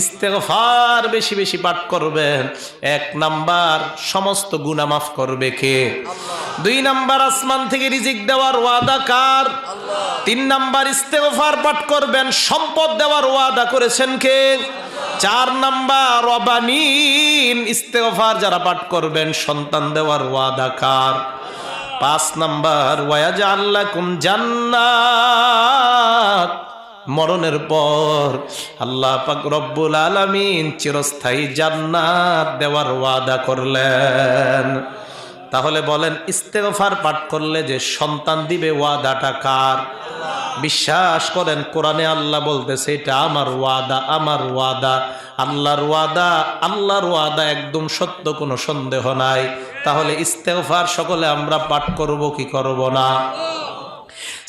ইস্তেগফার বেশি বেশি পাঠ করবেন। এক নাম্বার সমস্ত গুনাহ মাফ করবে কে? দুই নাম্বার আসমান থেকে রিজিক দেওয়ার ওয়াদা কার? তিন নাম্বার ইস্তেগফার পাঠ করবেন সম্পদ দেওয়ার ওয়াদা করেছেন কে? চার নাম্বার রবানিন ইস্তেগফার যারা পাঠ করবেন সন্তান দেওয়ার ওয়াদা কার? পাঁচ নাম্বার ওয়াজা আল্লাহ কুম জান্নাত। মরণের পর আল্লাহ পাক রব্বুল আলামিন চিরস্থায়ী জান্নাত দেওয়ার ওয়াদা করলেন। তাহলে বলেন, ইস্তেগফার পাঠ করলে যে সন্তান দিবে ওয়াদাটা কার? বিশ্বাস করেন, কোরআনে আল্লাহ বলতেছে, এটা আমার ওয়াদা আমার ওয়াদা, আল্লাহর ওয়াদা আল্লাহর ওয়াদা একদম সত্য, কোনো সন্দেহ নাই। তাহলে ইস্তেগফার সকলে আমরা পাঠ করব কি করব না?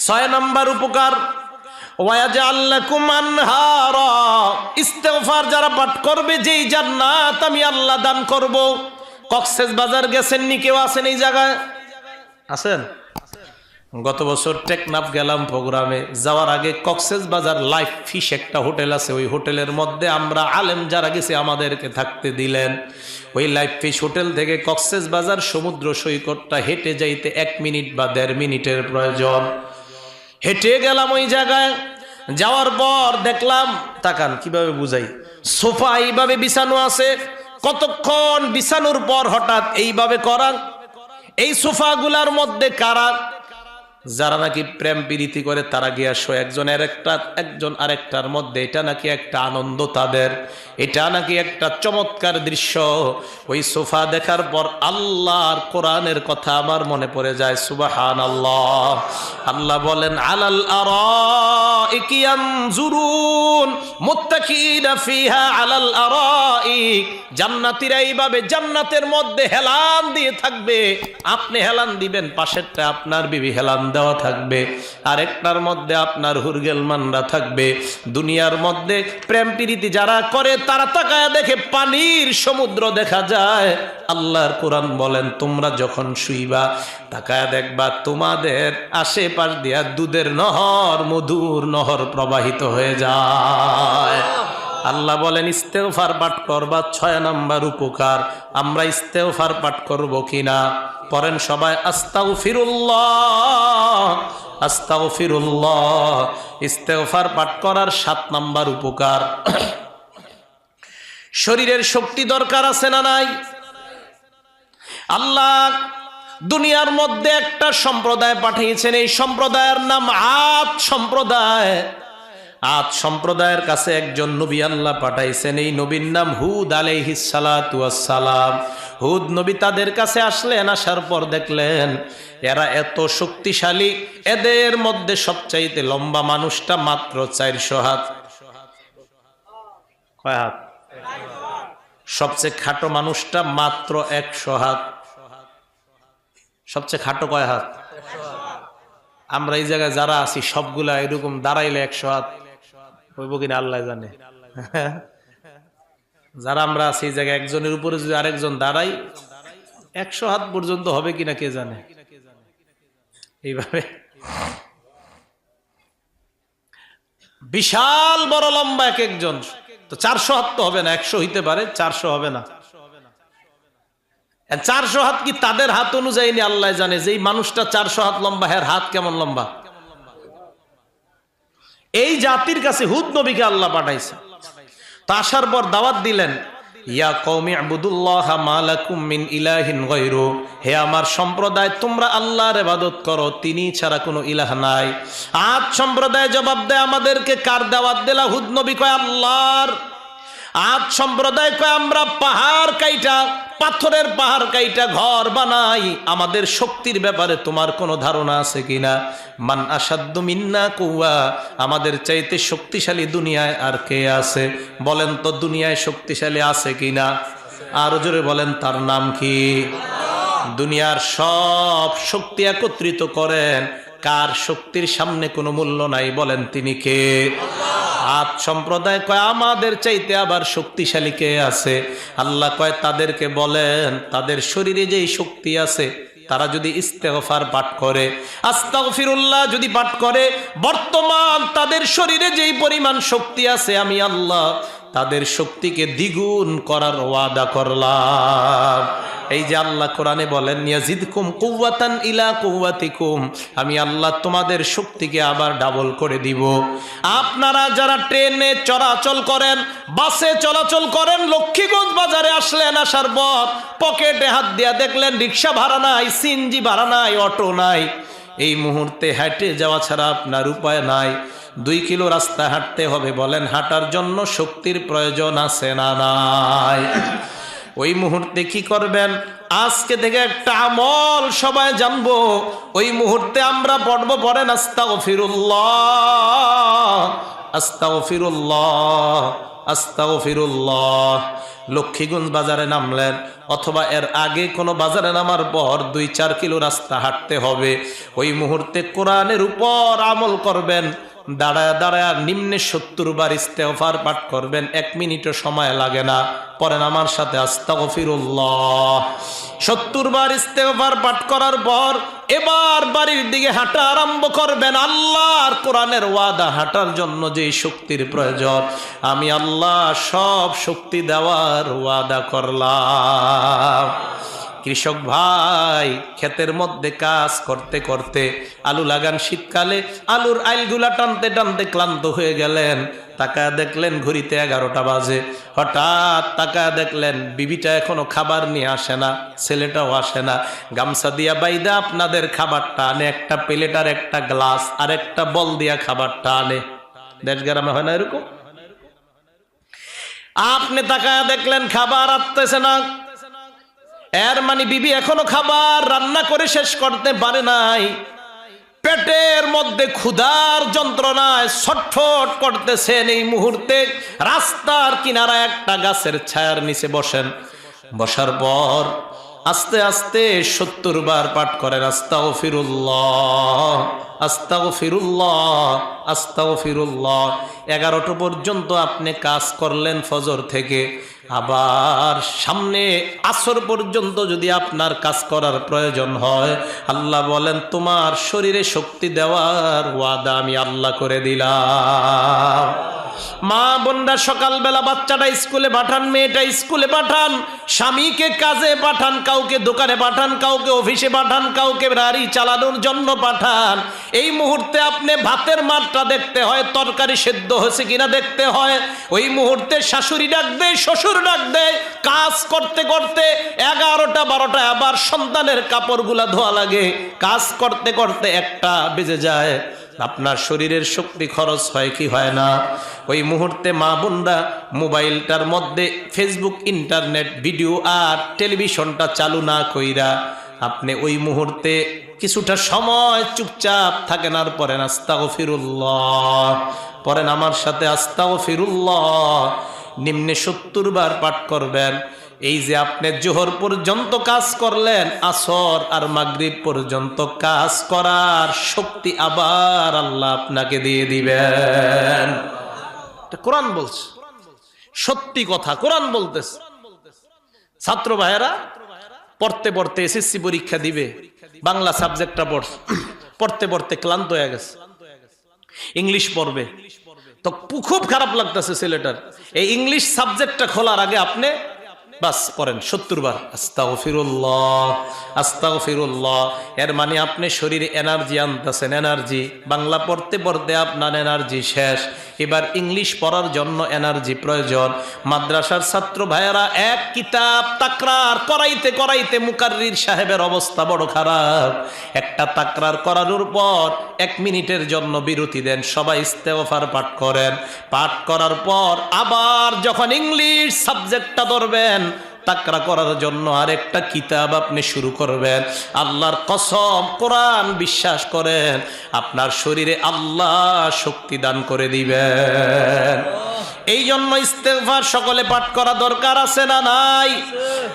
ছয় নম্বর উপকার ইস্তেগফার যারা পাঠ করবে, যেই জান্নাত আমি আল্লাহ দান করব। কক্সেস বাজার গেছেন নি কেউ আছেন এই জায়গায়? আছেন? গত বছর টেকনাফ গেলাম প্রোগ্রামে। যাওয়ার আগে কক্সেস বাজার লাইফ ফিশ একটা হোটেল আছে। ওই হোটেলের মধ্যে আমরা আলেম যারা গেছে, আমাদেরকে থাকতে দিলেন। ওই লাইফ ফিশ হোটেল থেকে কক্সেস বাজার সমুদ্র সৈকতটা হেঁটে যাইতে এক মিনিট বা দেড় মিনিটের প্রয়োজন। হেঁটে গেলাম ওই জায়গায়। যাওয়ার পর দেখলাম, তাকান, কীভাবে বুঝাই? সোফা এইভাবে বিছানো আছে। কতক্ষণ বিছানোর পর হঠাৎ এইভাবে করা এই সোফাগুলার মধ্যে কারা যারা নাকি প্রেম প্রীতি করে, তারা গিয়া একজন আরেকটা, একজন আরেকটার মধ্যে, এটা নাকি একটা আনন্দ তাদের। এটা নাকি একটা চমৎকার দৃশ্য। ওই সোফা দেখার পর আল্লাহর কোরআনের কথা আমার মনে পড়ে যায় সুবাহান আল্লাহ আল্লাহ বলেন আলাল আরাইক। জান্নাতীরা এইভাবে জান্নাতের মধ্যে হেলান দিয়ে থাকবে। আপনি হেলান দিবেন, পাশেরটা আপনার বিবি হেলান দেওয়া থাকবে। আরেকটার মধ্যে আপনার হুরগেলমানরা থাকবে। দুনিয়ার মধ্যে প্রেম প্রীতি যারা করে, তারা তাকায় দেখে পানির সমুদ্র দেখা যায়। আল্লাহর কোরআন বলেন, তোমরা যখন শুইবা, তাকায় দেখবা, তোমাদের আশেপাশ দিয়া দুধের নহর, মধুর নহর প্রবাহিত হয়ে যায়। আল্লাহ বলেন ইস্তেফার পাঠ করবা, ছয় নাম্বার উপকার। আমরা ইস্তেফার পাঠ করব কিনা? পড়েন সবাই আস্তাউ ফিরুল্লাহ আস্তাউ ফিরুল্লাহ ইস্তেফার পাঠ করার সাত নাম্বার উপকার। শরীরের শক্তি দরকার আছে না নাই? আল্লাহ দুনিয়ার মধ্যে একটা সম্প্রদায় পাঠিয়েছেন, এই সম্প্রদায়ের নাম আদ সম্প্রদায়। আদ সম্প্রদায়ের কাছে একজন নবী আল্লাহ পাঠাইছেন, এই নবীর নাম হুদ আলাইহিসালাম হুদ নবী তাদের কাছে আসলেন, আসার পর দেখলেন, এরা এত শক্তিশালী, এদের মধ্যে সবচাইতে লম্বা মানুষটা মাত্র চারশো হাত। কয় হাত? সবচেয়ে খাটো মানুষটা মাত্র একশো হাত। সবচেয়ে খাটো কয় হাত? আমরা এই জায়গায় যারা আছি, সবগুলা এরকম দাঁড়াইলে একশো হাত। হইব কিনা আল্লাহ জানে। যারা আমরা জায়গায় একজনের উপরে যদি আরেকজন দাঁড়াই একশো হাত পর্যন্ত হবে কিনা কে জানে? এইভাবে। বিশাল বড় লম্বা এক একজন। তো চারশো হাত তো হবে না, একশো হইতে পারে, চারশো হবে না। চারশো হাত কি তাদের হাত অনুযায়ী আল্লাহ জানে? যে মানুষটা চারশো হাত লম্বা হ্যার হাত কেমন লম্বা? এই জাতির কাছে হুদ নবীকে আল্লাহ পাঠাইছে। তা আসার পর দাওয়াত দিলেন, ইয়া কৌমি আবুদুল্লাহ ইলাহিন হে আমার সম্প্রদায়, তোমরা আল্লাহর করো, তিনি ছাড়া কোনো নাই। সম্প্রদায় জবাব দেয়, আমাদেরকে কার দাওয়াত দিলা? হুদ নবী কয়, আল্লাহর আজ সম্প্রদায় কয়, আমরা পাহাড় কাইটা, পাথরের পাহাড় কাইটা ঘর বানাই। আমাদের শক্তির ব্যাপারে তোমার কোনো ধারণা আছে কিনা? মান আসাদ্য মিন্না কুয়া আমাদের চাইতে শক্তিশালী দুনিয়ায় আর কে আছে? বলেন তো, দুনিয়ায় শক্তিশালী আছে কিনা? আরও জোরে বলেন, তার নাম কি? দুনিয়ার সব শক্তি একত্রিত করেন। কার শক্তির সামনে কোনো মূল্য নাই, বলেন তিনি কে? আজ সম্প্রদায় কয়, আমাদের চাইতে আবার শক্তিশালী কে আছে? আল্লাহ কয়, তাদেরকে বলেন, তাদের শরীরে যেই শক্তি আছে, তারা যদি ইস্তেগফার পাঠ করে, আস্তাগফিরুল্লাহ যদি পাঠ করে, বর্তমান তাদের শরীরে যেই পরিমাণ শক্তি আছে, আমি আল্লাহ তাদের শক্তিকে দ্বিগুণ করার ওয়াদা করলাম। এই যে আল্লাহ কোরআনে বলেন ইলা আমি আল্লাহ তোমাদের শক্তিকে আবার ডাবল করে দিব। আপনারা যারা ট্রেনে চলাচল করেন, বাসে চলাচল করেন, লক্ষ্মীগঞ্জ বাজারে আসলেন, আসার পর পকেটে হাত দিয়া দেখলেন, রিক্সা ভাড়া নাই, সিএনজি ভাড়া নাই, অটো নাই। এই মুহূর্তে হেঁটে যাওয়া ছাড়া আপনার উপায় নাই। দুই কিলো রাস্তা হাঁটতে হবে, বলেন, হাঁটার জন্য শক্তির প্রয়োজন আছে না নাই? ওই মুহূর্তে কি করবেন? আজকে থেকে একটা আমল সবাই জানব। ওই মুহূর্তে আমরা পড়ব, পড়েন আস্তাও ফিরুল্লাহ আস্তাও ফিরুল্লাহ আস্তাও ফিরুল্লাহ লক্ষ্মীগঞ্জ বাজারে নামলেন, অথবা এর আগে কোনো বাজারে নামার পর দুই চার কিলো রাস্তা হাঁটতে হবে। ওই মুহূর্তে কোরআনের উপর আমল করবেন। দাঁড়ায় দাঁড়ায় নিম্নে সত্তর বার ইস্তেফার পাঠ করবেন। এক মিনিটও সময় লাগে না। পরেন আমার সাথে, আস্তাগফিরুল্লাহ। সত্তর বার ইস্তেফার পাঠ করার পর এবার বাড়ির দিকে হাঁটা আরম্ভ করবেন। আল্লাহর কোরআনের ওয়াদা হাঁটার জন্য যে শক্তির প্রয়োজন। আমি আল্লাহ সব শক্তি দেওয়ার ওয়াদা করলাম। কৃষক ভাই, ক্ষেতের মধ্যে কাজ করতে করতে আলু লাগান শীতকালে, আলুর আইলগুলা টানতে টানতে ক্লান্ত হয়ে গেলেন। তাকা দেখলেন ঘড়িতে এগারোটা বাজে। হঠাৎ তাকা দেখলেন বিবিটা এখনও খাবার নিয়ে আসে না, ছেলেটাও আসে না। গামছা দিয়া বাইদা আপনাদের খাবারটা আনে, একটা প্লেট আর একটা গ্লাস আর একটা বল দিয়া খাবারটা আনে। দেশ গ্রামে হয় না এরকম? আপনি তাকায় দেখলেন খাবার আসতেছে না। এর মানে বিবি এখনও খাবার রান্না করে শেষ করতে পারে নাই। পেটের মধ্যে ক্ষুধার যন্ত্রণায় ছটফট করতেছেন এই মুহূর্তে। রাস্তার কিনারা একটা গাছের ছায়ার নিচে বসেন। বসার পর আস্তে আস্তে সত্তর বার পাঠ করেন আস্তাও ফিরুল্লাহ আস্তাও ফিরুল্লাহ আস্তাও ফিরুল্লাহ এগারোটা পর্যন্ত আপনি কাজ করলেন ফজর থেকে। আবার সামনে আসর পর্যন্ত যদি আপনার কাজ করার প্রয়োজন হয়, আল্লাহ বলেন, তোমার শরীরে শক্তি দেওয়ার ওয়াদা আমি আল্লাহ করে দিলাম। মা বোনরা সকালবেলা বাচ্চাটা স্কুলে পাঠান, মেয়েটা স্কুলে পাঠান, স্বামীকে কাজে পাঠান, কাউকে দোকানে পাঠান, কাউকে অফিসে পাঠান, কাউকে গাড়ি চালানোর জন্য পাঠান। এই মুহূর্তে আপনি ভাতের মাঠটা দেখতে হয়, তরকারি সেদ্ধ হয়েছে কিনা দেখতে হয়। ওই মুহূর্তে শাশুড়ি ডাক দেয়, শ্বশুর ডাক দেয়, কাজ করতে করতে এগারোটা, বারোটা, আবার সন্তানের কাপড়গুলা ধোয়া লাগে। কাজ করতে করতে একটা বেজে যায়। আপনার শরীরের শক্তি খরচ হয় কি হয় না? ওই মুহূর্তে মা বোনরা মোবাইলটার মধ্যে ফেসবুক, ইন্টারনেট, ভিডিও আর টেলিভিশনটা চালু না কইরা আপনি ওই মুহূর্তে কিছুটা সময় চুপচাপ থাকেন আর পরেন আস্তাও ফিরুল্লাহ পরেন আমার সাথে আস্তাও ফিরুল্লাহ নিম্নে সত্তর বার পাঠ করবেন। এই যে আপনি জোহর পর্যন্ত কাজ করলেন, আসর আর মাগরিব পর্যন্ত কাজ করার শক্তি আবার আল্লাহ আপনাকে দিয়ে দিবেন। কোরআন বলছে। সত্যি কথা কোরআন বলতেছে। ছাত্র ভাইয়েরা, পড়তে পড়তে এসএসসি পরীক্ষা দিবে। বাংলা সাবজেক্টটা পড়ছে পড়তে পড়তে ক্লান্ত হয়ে গেছে। ইংলিশ পড়বে। তো খুব খারাপ লাগতেছে ছেলেটার। এই ইংলিশ সাবজেক্টটা খোলার আগে আপনি বাস পড়েন সত্তর বার। আস্তাও ফিরুল্লাহ আস্তাও ফিরুল্লাহ এর মানে আপনি শরীরে এনার্জি আনতেছেন, এনার্জি। বাংলা পড়তে পড়তে আপনার এনার্জি শেষ। এবার ইংলিশ পড়ার জন্য এনার্জি প্রয়োজন। মাদ্রাসার ছাত্র ভাইয়েরা, এক কিতাব তাকরার করাইতে করাইতে মুকাররির সাহেবের অবস্থা বড় খারাপ। একটা তাকরার করানোর পর এক মিনিটের জন্য বিরতি দেন। সবাই ইস্তেফার পাঠ করেন। পাঠ করার পর আবার যখন ইংলিশ সাবজেক্টটা ধরবেন তাকরা করার জন্য আরেকটা কিতাব আপনি শুরু করবেন। আল্লাহর কসম, কোরআন বিশ্বাস করেন, আপনার শরীরে আল্লাহ শক্তি দান করে দিবেন। এই জন্য ইস্তেফার সকলে পাঠ করা দরকার আছে না নাই?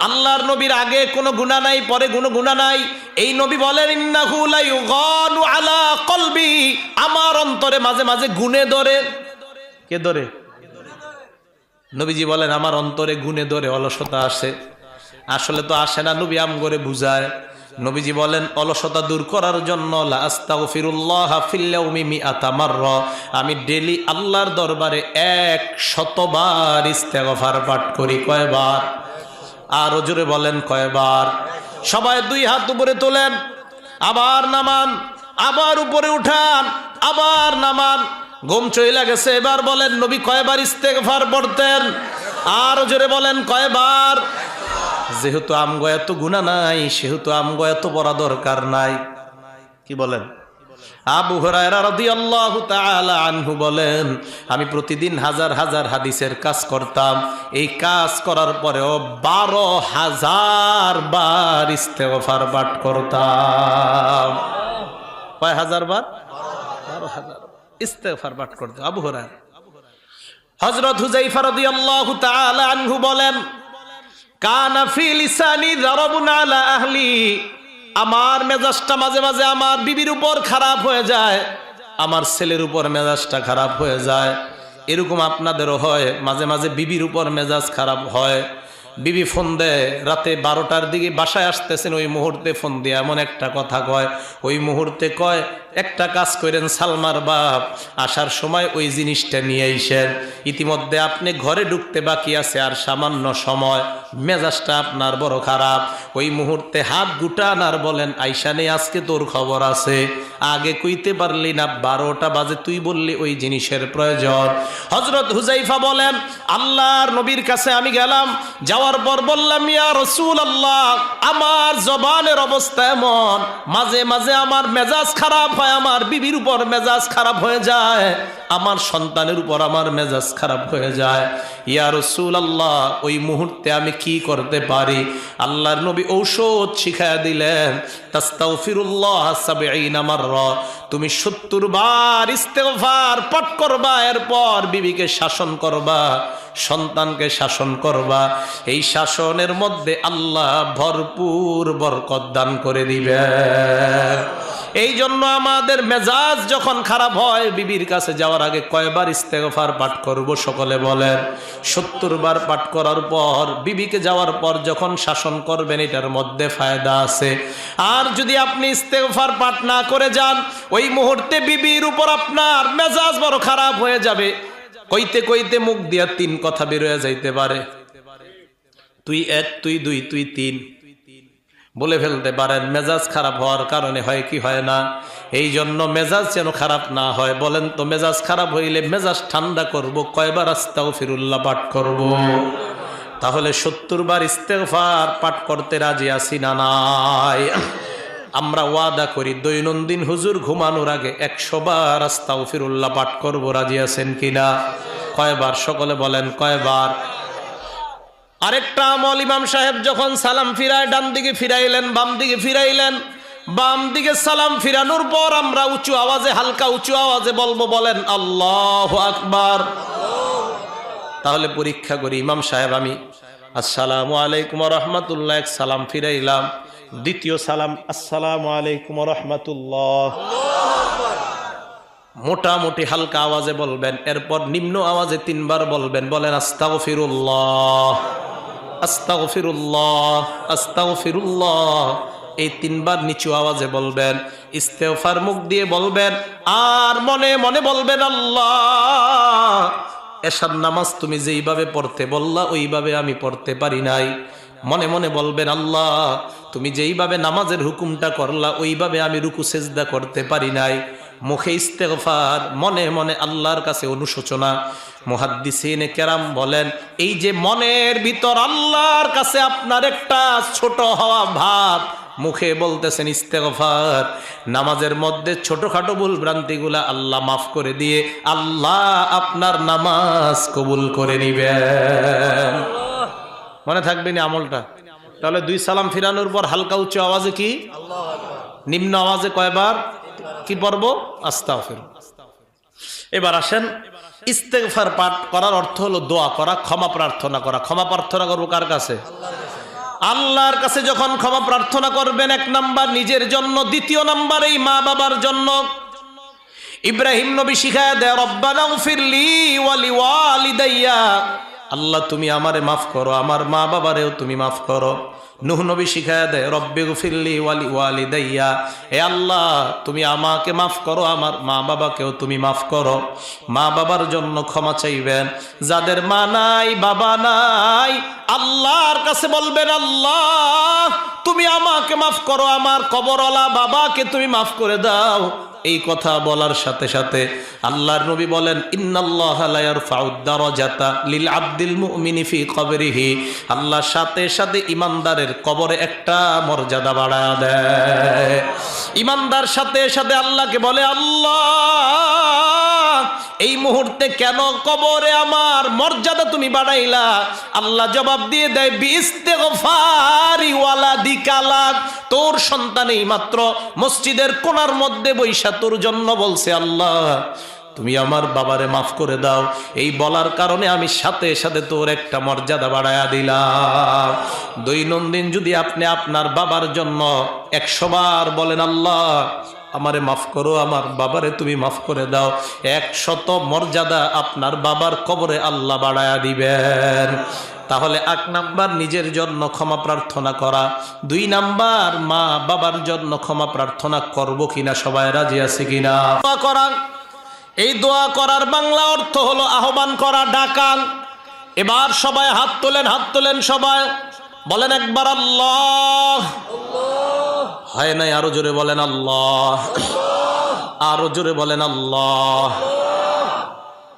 আল্লাহর নবীর আগে কোনো গুণা নাই, পরে কোনো গুণা নাই। এই নবী বলেন আলা কলবি। আমার অন্তরে মাঝে মাঝে গুনে ধরে। কে ধরে? নবীজি বলেন, আমার অন্তরে গুনে ধরে অলসতা আসে। আসলে তো আসে না, নবী আম করে বুঝায়। নবীজি বলেন, অলসতা দূর করার জন্য আমি ডেলি আল্লাহর দরবারে এক শতবার ইস্তেগফার পাঠ করি, কয়বার? আর জোরে বলেন, কয়বার? সবাই দুই হাত উপরে তোলেন, আবার নামান, আবার উপরে উঠান, আবার নামান ঘুম চইলা গেছে। এবার বলেন, নবী কয়বার ইস্তেগফার পড়তেন? আর জোরে বলেন, কয়বার? যেহেতু আমগো এত গুণা নাই, সেহেতু আমগো এত পড়া দরকার নাই। কি বলেন? আবু আনহু বলেন, আমি প্রতিদিন হাজার হাজার হাদিসের কাজ করতাম। এই কাজ করার পরেও বারো হাজার বার ইস্তেগফার পাঠ করতাম। কয় হাজার বার? বারো হাজার। ইস্তেগফার পাঠ করতাম আবু হুরায়রা। হযরত হুযাইফা রাদিয়াল্লাহু তাআলা আনহু বলেন, কানা ফি লিসানি দারাবুন আলা আমার মেজাজটা মাঝে মাঝে আমার বিবির উপর খারাপ হয়ে যায়, আমার ছেলের উপর মেজাজটা খারাপ হয়ে যায়। এরকম আপনাদেরও হয়, মাঝে মাঝে বিবির উপর মেজাজ খারাপ হয়। বিবি ফোন দেয়, রাতে বারোটার দিকে বাসায় আসতেছেন, ওই মুহূর্তে ফোন দিয়ে। এমন একটা কথা কয়, ওই মুহূর্তে কয়, একটা কাজ করেন সালমার বাপ, আসার সময় ওই জিনিসটা নিয়ে আইসেন। ইতিমধ্যে আপনি ঘরে ঢুকতে বাকি আছে, আর সামান্য সময়, মেজাজটা আপনার বড় খারাপ। ওই মুহূর্তে হাত গুটান আর বলেন আইসা নেই আজকে তোর খবর আছে। আগে কইতে পারলি না, বারোটা বাজে, তুই বললি ওই জিনিসের প্রয়োজন। হজরত হুজাইফা বলেন, আল্লাহর নবীর কাছে আমি গেলাম যাওয়ার পর বললাম, ইয়া রসুল আল্লাহ আমার জবানের অবস্থা এমন। মাঝে মাঝে আমার মেজাজ খারাপ হয়, আমার বিবির উপর মেজাজ খারাপ হয়ে যায়, আমার সন্তানের উপর আমার মেজাজ খারাপ হয়ে যায়। ইয়া রসুল আল্লাহ ওই মুহূর্তে আমি কি করতে পারি? আল্লাহর নবী ঔষধ শিখায় দিলেন, তাস্তাগফিরুল্লাহ সাবঈনা মাররা। তুমি 70 বার ইস্তেফার পট করবা, এরপর বিবিকে শাসন করবা, সন্তানকে শাসন করবা। এই শাসনের মধ্যে আল্লাহ ভরপুর বরকত দান করে দিবে এই জন্য আমাদের মেজাজ যখন খারাপ হয়, বিবির কাছে যাওয়ার আগে কয়বার ইস্তেগফার পাঠ করব সকলে বলেন। সত্তর বার পাঠ করার পর, বিবিকে যাওয়ার পর যখন শাসন করবেন, এটার মধ্যে ফায়দা আছে। আর যদি আপনি ইস্তেগফার পাঠ না করে যান, ওই মুহূর্তে বিবির উপর আপনার মেজাজ বড় খারাপ হয়ে যাবে। কইতে কইতে মুখ দিয়া তিন কথা বেরোয়া যাইতে পারে। তুই এক, তুই দুই, তুই তিন। বলে ফেলতে পারেন, মেজাজ খারাপ হওয়ার কারণে হয় কি হয় না? এই জন্য মেজাজ যেন খারাপ না হয়, বলেন তো মেজাজ খারাপ হইলে মেজাজ ঠান্ডা করব, কয়বার আস্তাও ফিরুল্লাহ পাঠ করব। তাহলে সত্তর বার ইস্তেফার পাঠ করতে রাজি আছি না নাই? আমরা ওয়াদা করি, দৈনন্দিন হুজুর ঘুমানোর আগে একশো বার আস্তাও ফিরুল্লাহ পাঠ করব, রাজি আছেন কিনা? কয়বার? সকলে বলেন কয়বার? আরেকটা আমল ইমাম সাহেব যখন সালাম ফিরায়, ডান দিকে ফিরাইলেন, বাম দিকে ফিরাইলেন, বাম দিকে সালাম ফিরানোর পর আমরা উঁচু আওয়াজে, হালকা উঁচু আওয়াজে বলব, বলেন, আল্লাহ আকবার। তাহলে পরীক্ষা করি, ইমাম সাহেব, আমি, আসসালামু আলাইকুম রহমতুল্লাহ। এক সালাম ফিরাইলাম, দ্বিতীয় সালাম, আসসালামু আলাইকুম রহমতুল্লাহ। মোটামুটি হালকা আওয়াজে বলবেন, এরপর নিম্ন আওয়াজে তিনবার বলবেন, বলেন, আস্তাগফিরুল্লাহ। আস্তাগফিরুল্লাহ এই তিনবার নিচু আওয়াজে বলবেন ইস্তেফার মুখ দিয়ে বলবেন, আর মনে মনে বলবেন, আল্লাহ এসার নামাজ তুমি যেইভাবে পড়তে বললা, ওইভাবে আমি পড়তে পারি নাই। মনে মনে বলবেন, আল্লাহ, তুমি যেইভাবে নামাজের হুকুমটা করলা, ওইভাবে আমি রুকু, সেজদা করতে পারি নাই। মুখে ইস্তেগফার, মনে মনে আল্লাহর কাছে অনুশোচনা। মুহাদ্দিসিন কেরাম বলেন, এই যে মনের ভিতর আল্লাহর কাছে আপনার একটা ছোট হওয়া ভাব, মুখে বলতেছেন ইস্তেগফার, নামাজের মধ্যে ছোটখাটো ভুল ভ্রান্তিগুলা আল্লাহ মাফ করে দিয়ে আল্লাহ আপনার নামাজ কবুল করে নিবেন। মনে থাকবে না আমলটা? তাহলে দুই সালাম ফিরানোর পর হালকা উচ্চ আওয়াজে কি? নিম্ন আওয়াজে কয়বার? কি পর্ব আস্তাগফির এবার আসেন, ইস্তেগফার পাঠ করার অর্থ হলো দোয়া করা, ক্ষমা প্রার্থনা করা। ক্ষমা প্রার্থনা করব কার কাছে? আল্লাহর কাছে যখন ক্ষমা প্রার্থনা করবেন এক নাম্বার, নিজের জন্য। দ্বিতীয় নাম্বার, এই মা বাবার জন্য। ইব্রাহিম নবী শিখায় দেয়, রব্বানা ফিরলি ওয়ালি ওয়ালিদাইয়া। আল্লাহ, তুমি আমারে মাফ করো, আমার মা বাবারেও তুমি মাফ করো। নুহ নবী দেয়, রব্বে গুফিল্লি ওয়ালি ওয়ালি দাইয়া এ আল্লাহ, তুমি আমাকে মাফ করো, আমার মা বাবাকেও তুমি মাফ করো। মা বাবার জন্য ক্ষমা চাইবেন। যাদের মা নাই, বাবা নাই, আল্লাহর কাছে বলবেন, আল্লাহ, তুমি আমাকে মাফ করো, আমার কবরওয়ালা বাবাকে তুমি মাফ করে দাও। এই কথা বলার সাথে সাথে আল্লাহর নবী বলেন লিল আল্লাহ সাথে সাথে ইমানদারের কবরে একটা মর্যাদা বাড়ায় দেয়। ইমানদার সাথে সাথে আল্লাহকে বলে, আল্লাহ, এই মুহূর্তে কেন কবরে আমার মর্যাদা তুমি বাড়াইলা? আল্লাহ জবাব দিয়ে দেয় বিস্তেগফারি ওয়ালা দিকালাক তোর সন্তান এই মাত্র মসজিদের কোনার মধ্যে বৈশা, তোর জন্য বলছে আল্লাহ, তুমি আমার বাবারে মাফ করে দাও। এই বলার কারণে আমি সাথে সাথে তোর একটা মর্যাদা বাড়ায়া দিলাম। দৈনন্দিন যদি আপনি আপনার বাবার জন্য একশোবার বলেন, আল্লাহ, আমারে মাফ করো, আমার বাবারে তুমি মাফ করে দাও। একশত মর্যাদা আপনার বাবার কবরে আল্লাহ বাড়ায়া দিবেন। তাহলে এক নাম্বার নিজের জন্য ক্ষমা প্রার্থনা করা। দুই নাম্বার মা বাবার জন্য ক্ষমা প্রার্থনা করব কিনা, সবাই রাজি আছে কিনা? করা এই দোয়া করার বাংলা অর্থ হলো আহ্বান করা, ডাকান। এবার সবাই হাত তোলেন হাত তোলেন সবাই। বলেন একবার আল্লাহ। হয় নাই আরও জোরে বলেন আল্লাহ। আরও জোরে বলেন আল্লাহ।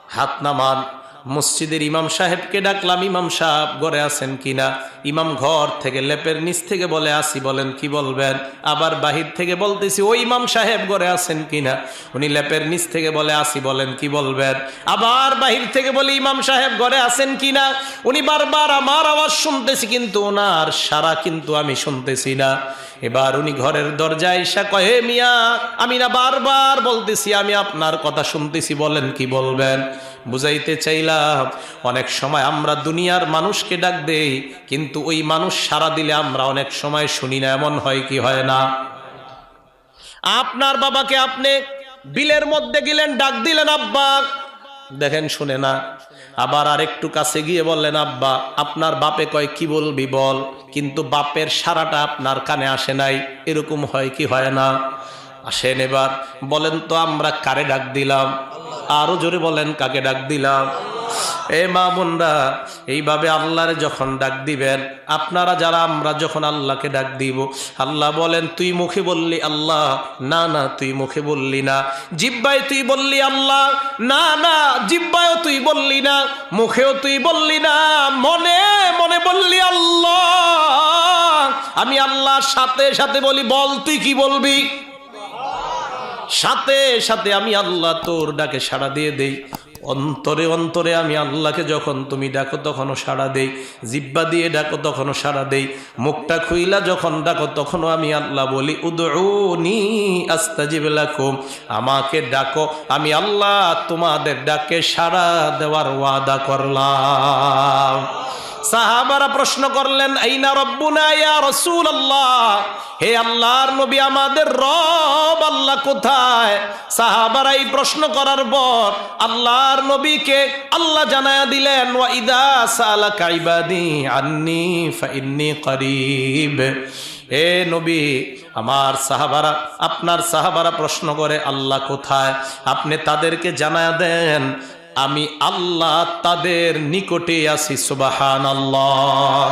হাত নামান। মসজিদের ইমাম সাহেবকে ডাকলাম, ইমাম সাহেব ঘরে আছেন কিনা? ইমাম ঘর থেকে লেপের নিচ থেকে বলে, আসি, বলেন, কি বলবেন? আবার বাহির থেকে বলতেছি, ওই ইমাম সাহেব ঘরে আছেন কিনা? উনি লেপের নিচ থেকে বলে, আসি, বলেন, কি বলবেন? আবার বাহির থেকে বলি, ইমাম সাহেব ঘরে আছেন কিনা? উনি বারবার আমার আওয়াজ শুনতেছি, কিন্তু ওনার সারা কিন্তু আমি শুনতেছি না। এবার উনি ঘরের দরজায় এসা কহে, মিয়া, আমি না বারবার বলতেছি, আমি আপনার কথা শুনতেছি, বলেন, কি বলবেন? বুঝাইতে চাইলাম, অনেক সময় আমরা দুনিয়ার মানুষকে ডাক দেই, কিন্তু ওই মানুষ সারা দিলে আমরা অনেক সময় শুনি না, এমন হয় কি হয় না? আপনার বাবাকে আপনি বিলের মধ্যে গেলেন, ডাক দিলেন, আব্বা। দেখেন, শুনে না। আবার আরেকটু কাছে গিয়ে বললেন, আব্বা, আপনার বাপে কয়, কি বলবি বল? কিন্তু বাপের সারাটা আপনার কানে আসে নাই, এরকম হয় কি হয় না? আসেন এবার। বলেন তো, আমরা কারে ডাক দিলাম? আরও জোরে বলেন, কাকে ডাক দিলাম? এ মা বোনরা, এইভাবে আল্লাহরে যখন ডাক দিবেন, আপনারা যারা, আমরা যখন আল্লাহকে ডাক দিব, আল্লাহ বলেন, তুই মুখে বললি আল্লাহ, না না, তুই মুখে বললি না। জিব্বায় তুই বললি আল্লাহ, না না, জিব্বায়ও তুই বললি না, মুখেও তুই বললি না, মনে মনে বললি আল্লাহ। আমি আল্লাহর সাথে সাথে বলি, বল, তুই কি বলবি? সাথে সাথে আমি আল্লাহ তোর ডাকে সাড়া দিয়ে দেই। অন্তরে অন্তরে আমি আল্লাহকে যখন তুমি ডাকো তখনও সাড়া দেই। জিব্বা দিয়ে ডাকো তখনও সাড়া দেই। মুখটা খুইলা যখন ডাকো তখনও আমি আল্লাহ বলি উদনি আস্তাজিব লাকুম। আমাকে ডাকো, আমি আল্লাহ তোমাদের ডাকে সাড়া দেওয়ার ওয়াদা করলাম। সাহাবারা প্রশ্ন করলেন, আইনা রব্বুনা ইয়া রাসূলুল্লাহ? হে আল্লাহর নবী, আমাদের রব আল্লাহ কোথায়? সাহাবারা এই প্রশ্ন করার পর আল্লাহর নবীকে আল্লাহ জানায়া দিলেন, ওয়া ইদা সালাকা আন্নি ফাইন্নি করিব। এ নবী, আমার সাহাবারা, আপনার সাহাবারা প্রশ্ন করে, আল্লাহ কোথায়? আপনি তাদেরকে জানায়া দেন। আমি আল্লাহ তাদের নিকটে আছি সুবাহান আল্লাহ